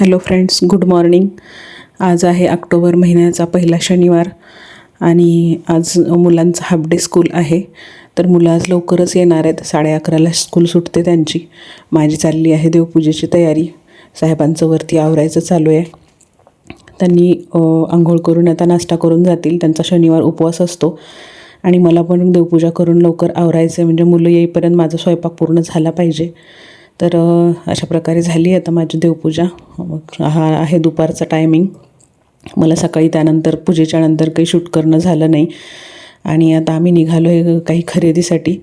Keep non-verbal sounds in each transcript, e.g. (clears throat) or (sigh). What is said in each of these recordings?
Hello friends good morning. आज आहे October महिन्याचा पहिला शनिवार आणि आज मुलांचा हाफ डे स्कूल आहे. तर मुलं आज लवकरच येणार आहेत. साडे अकराला स्कूल सुटते त्यांची. माझी चालली आहे देवपूजेची तयारी. साहेबांचं वरती आवरायचं चालू आहे. त्यांनी आंघोळ करून आता नाश्ता करून जातील. त्यांचा शनिवार उपवास असतो. आणि मला पण देवपूजा करून लवकर आवरायचं आहे म्हणजे मुलं येईपर्यंत माझा स्वयंपाक पूर्ण झाला पाहिजे. तर अशा प्रकारे झाली आता माझी देवपूजा. हा आहे दुपारचा टायमिंग मला सकाळी त्यानंतर पूजेच्या नंतर काही शूट करणं झालं नाही. आणि आता आम्ही निघालो आहे काही खरेदीसाठी.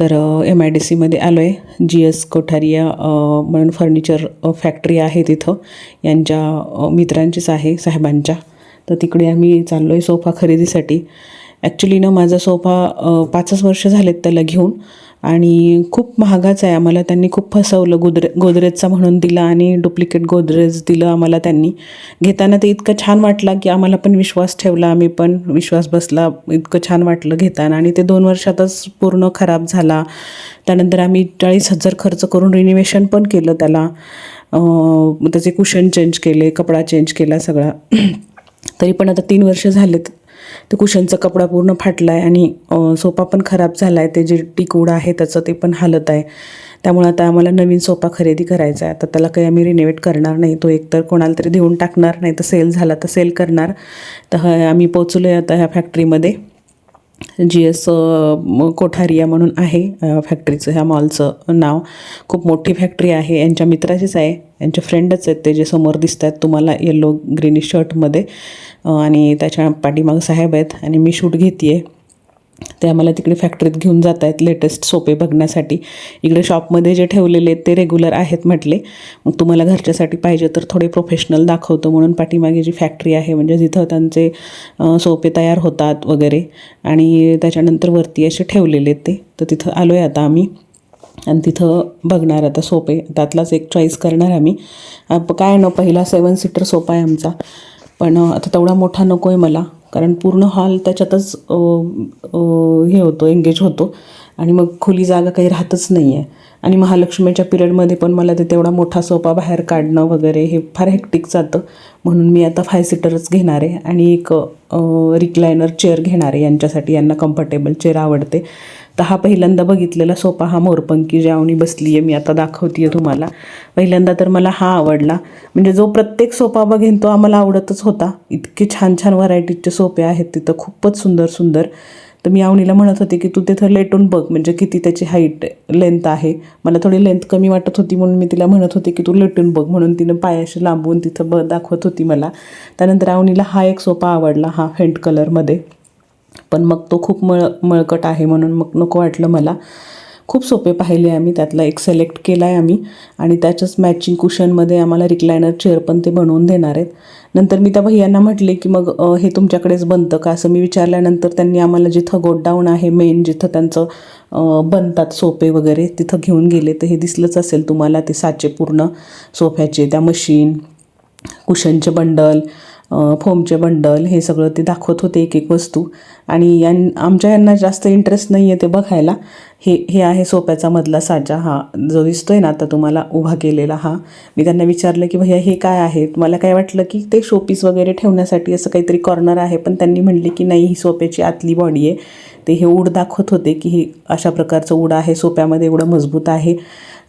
तर एम आय डी सीमध्ये आलो आहे जी एस कोठारिया म्हणून फर्निचर फॅक्टरी आहे तिथं. यांच्या मित्रांचीच आहे साहेबांच्या. तर तिकडे आम्ही चाललो आहे सोफा खरेदीसाठी. ॲक्च्युली ना माझा सोफा पाचच वर्ष झालेत त्याला घेऊन. आणि खूप महागाच आहे. आम्हाला त्यांनी खूप फसवलं गोदरे गोदरेजचा म्हणून दिला आणि डुप्लिकेट गोदरेज दिलं आम्हाला त्यांनी. घेताना ते इतकं छान वाटलं की आम्हाला पण विश्वास ठेवला आम्ही पण विश्वास बसला इतकं छान वाटलं घेताना. आणि ते दोन वर्षातच पूर्ण खराब झाला. त्यानंतर आम्ही चाळीस हजार खर्च करून रिनिवेशन पण केलं त्याला. त्याचे कुशन चेंज केले कपडा चेंज केला सगळा. (clears throat) तरी पण आता तीन वर्ष झालेत. ते कुशनचा कपडा पूर्ण फाटला आहे आणि सोफा पण खराब झाला आहे ते जे टिकूड आहे त्याचं ते पण हालत आहे. त्यामुळे आता आम्हाला नवीन सोफा खरेदी करायचा आहे. आता त्याला काही आम्ही रिनोवेट करणार नाही. तो एकतर कोणाला तरी देऊन टाकणार नाही तर सेल झाला तर सेल करणार. तर आम्ही पोचलो आहे आता ह्या फॅक्टरीमध्ये जी एस कोठारिया म्हणून आहे फॅक्टरीचं ह्या मॉलचं नाव. खूप मोठी फॅक्टरी आहे यांच्या मित्राचीच आहे यांचे फ्रेंडच आहेत ते जे समोर दिसत आहेत तुम्हाला येल्लो ग्रीनिश शर्टमध्ये आणि त्याच्या पाठीमागं साहेब आहेत आणि मी शूट घेते आहे ते आम्हाला तिकडे फॅक्टरीत घेऊन जात आहेत लेटेस्ट सोपे बघण्यासाठी. इकडे शॉपमध्ये जे ठेवलेले आहेत ते रेग्युलर आहेत म्हटले. मग तुम्हाला घरच्यासाठी पाहिजे तर थोडे प्रोफेशनल दाखवतो म्हणून पाठीमागे जी फॅक्टरी आहे म्हणजे जिथं त्यांचे सोपे तयार होतात वगैरे. आणि त्याच्यानंतर वरती असे ठेवलेले आहेत ते. तर तिथं आलो आहे आता आम्ही. आणि तिथं बघणार आता सोपे. त्यातलाच एक चॉईस करणार आम्ही. काय ना पहिला सेवन सीटर सोपा आहे आमचा. पण आता तेवढा मोठा नको आहे मला. कारण पूर्ण हॉल त्याच्यातच हे होतो एंगेज होतो. आणि मग खुली जागा काही राहतच नाही आहे आणि महालक्ष्मीच्या पिरियडमध्ये पण मला ते तेवढा मोठा सोपा बाहेर काढणं वगैरे हे फार हेक्टिक जातं. म्हणून मी आता फाय सीटरच घेणार आहे आणि एक रिक्लायनर चेअर घेणार आहे. यांच्यासाठी यांना कम्फर्टेबल चेअर आवडते. तर हा पहिल्यांदा बघितलेला सोफा हा मोरपंकी ज्यावणी बसली आहे मी आता दाखवते आहे तुम्हाला. पहिल्यांदा तर मला हा आवडला. म्हणजे जो प्रत्येक सोफा बघेन तो आम्हाला आवडतच होता. इतके छान छान व्हरायटीचे सोफे आहेत तिथं खूपच सुंदर सुंदर. तर मी आवणीला म्हणत होते की तू तिथं लेटून बघ म्हणजे किती त्याची हाईट लेंथ आहे. मला थोडी लेंथ कमी वाटत होती म्हणून मी तिला म्हणत होते की तू लेटून बघ म्हणून तिनं पायाशी लांबून तिथं ब दाखवत होती मला. त्यानंतर आवणीला हा एक सोफा आवडला हा फेंट कलरमध्ये. पण मग तो खूप मळ मळकट आहे म्हणून मग नको वाटलं मला. खूप सोपे पाहिले आम्ही त्यातला एक सिलेक्ट केला आहे आम्ही आणि त्याच्याच मॅचिंग कुशनमध्ये आम्हाला रिक्लायनर चेअर पण ते बनवून देणार आहेत. नंतर मी त्या भैयांना म्हटले की मग हे तुमच्याकडेच बनतं का? असं मी विचारल्यानंतर त्यांनी आम्हाला जिथं गोडाऊन आहे मेन जिथं त्यांचं बनतात सोफे वगैरे तिथं घेऊन गेले. तर हे दिसलंच असेल तुम्हाला ते साचे पूर्ण सोफ्याचे त्या मशीन कुशनचे बंडल फोमचे बंडल हे सगळं ते दाखवत होते एक एक वस्तू. आणि यां आमच्या यांना जास्त इंटरेस्ट नाही आहे ते बघायला. हे हे आहे सोप्याचा मधला साचा हा. जो दिसतो आहे ना आता तुम्हाला उभा केलेला हा. मी त्यांना विचारलं की भैया हे काय आहे? मला काय वाटलं की ते शोपीस वगैरे ठेवण्यासाठी असं काहीतरी कॉर्नर आहे. पण त्यांनी म्हणले की नाही ही सोप्याची आतली बॉडी आहे. ते हे उड दाखवत होते की हे अशा प्रकारचं उड आहे. सोप्यामध्ये एवढं मजबूत आहे.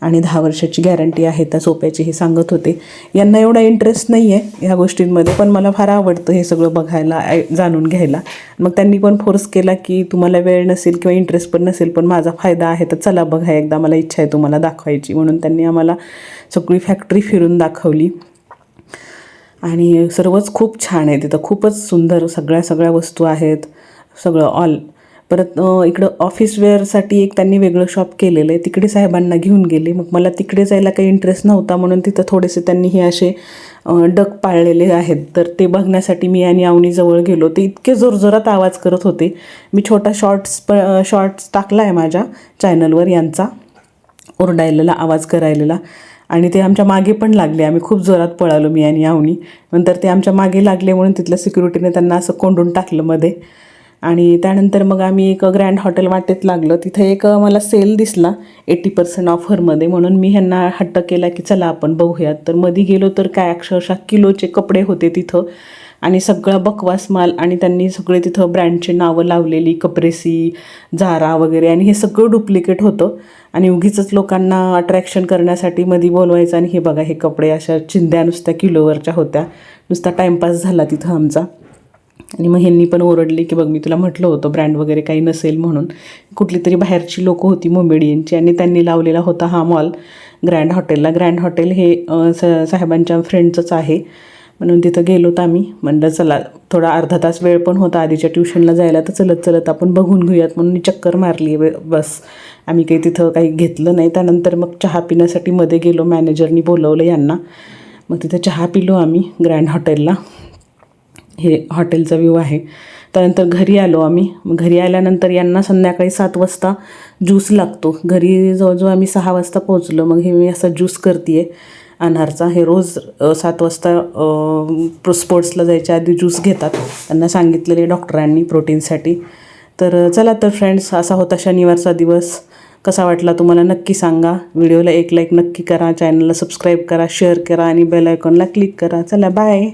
आणि दहा वर्षाची गॅरंटी आहे त्या सोप्याची हे सांगत होते. यांना एवढा इंटरेस्ट नाही आहे ह्या गोष्टींमध्ये पण मला फार आवडतं हे सगळं बघायला जाणून घ्यायला. मग त्यांनी पण फोर्स केला की तुम्हाला वेळ नसेल किंवा इंटरेस्ट पण नसेल पण माझा फायदा आहे तर चला बघा एकदा मला इच्छा आहे तुम्हाला दाखवायची. म्हणून त्यांनी आम्हाला सगळी फॅक्टरी फिरून दाखवली. आणि सर्वच खूप छान आहे तिथं. खूपच सुंदर सगळ्या सगळ्या वस्तू आहेत. सगळं ऑल परत इकडं ऑफिस वेअरसाठी एक त्यांनी वेगळं शॉप केलेलं आहे. तिकडे साहेबांना घेऊन गेले. मग मला तिकडे जायला काही इंटरेस्ट नव्हता. म्हणून तिथं थोडेसे त्यांनी हे असे डग डक पाळलेले आहेत. तर ते बघण्यासाठी मी आणि आवनीजवळ गेलो. ते इतके जोरजोरात आवाज करत होते. मी छोटा शॉर्ट्स प शॉर्ट्स टाकला आहे माझ्या चॅनलवर यांचा. ओरडायलेला आवाज करायलेला. आणि ते आमच्या मागे पण लागले. आम्ही खूप जोरात पळालो मी आणि आवनी. नंतर ते आमच्या मागे लागले म्हणून तिथल्या सिक्युरिटीने त्यांना असं कोंडून टाकलं मध्ये. आणि त्यानंतर मग आम्ही एक ग्रँड हॉटेल वाटेत लागलं. तिथं एक मला सेल दिसला एटी पर्सेंट ऑफरमध्ये म्हणून मी ह्यांना हट्ट केला की चला आपण बघूयात. तर मध्ये गेलो तर काय अक्षरशः किलोचे कपडे होते तिथं. आणि सगळा बकवास माल आणि त्यांनी सगळे तिथं ब्रँडचे नावं लावलेली कप्रेसी झारा वगैरे आणि हे सगळं डुप्लिकेट होतं. आणि उगीच लोकांना अट्रॅक्शन करण्यासाठी मध्ये बोलवायचं आणि हे बघा हे कपडे अशा चिंध्या नुसत्या किलोवरच्या होत्या. नुसता टाईमपास झाला तिथं आमचा. आणि मग ह्यांनी पण ओरडली की बघ मी तुला म्हटलं होतं ब्रँड वगैरे काही नसेल म्हणून. कुठली तरी बाहेरची लोकं होती मुंबेडियनची आणि त्यांनी लावलेला होता हा मॉल ग्रँड हॉटेलला ग्रँड हॉटेल हे स साहेबांच्या फ्रेंडचंच आहे. म्हणून तिथं गेलो होतो आम्ही. म्हणलं चला थोडा अर्धा तास वेळ पण होता आधीच्या ट्युशनला जायला तर चलत चलत आपण बघून घेऊयात. म्हणून मी चक्कर मारली आहे बस. आम्ही काही तिथं काही घेतलं नाही. त्यानंतर मग चहा पिण्यासाठी मध्ये गेलो मॅनेजरनी बोलवलं यांना. मग तिथं चहा पिलो आम्ही ग्रँड हॉटेलला हे हॉटेलचा व्ह्यू आहे. त्यानंतर घरी आलो आम्ही. घरी आल्यानंतर यांना संध्याकाळी सात वाजता ज्यूस लागतो. घरी जवळजवळ आम्ही सहा वाजता पोहोचलो. मग हे मी असा ज्यूस करते अनारचा. हे रोज सात वाजता स्पोर्ट्सला जायच्या आधी ज्यूस घेतात. त्यांना सांगितलेले डॉक्टरांनी प्रोटीनसाठी. तर चला तर फ्रेंड्स असा होता शनिवारचा दिवस. कसा वाटला तुम्हाला नक्की सांगा. व्हिडिओला एक लाईक नक्की करा. चॅनलला सबस्क्राईब करा शेअर करा आणि बेल आयकॉनला क्लिक करा. चला बाय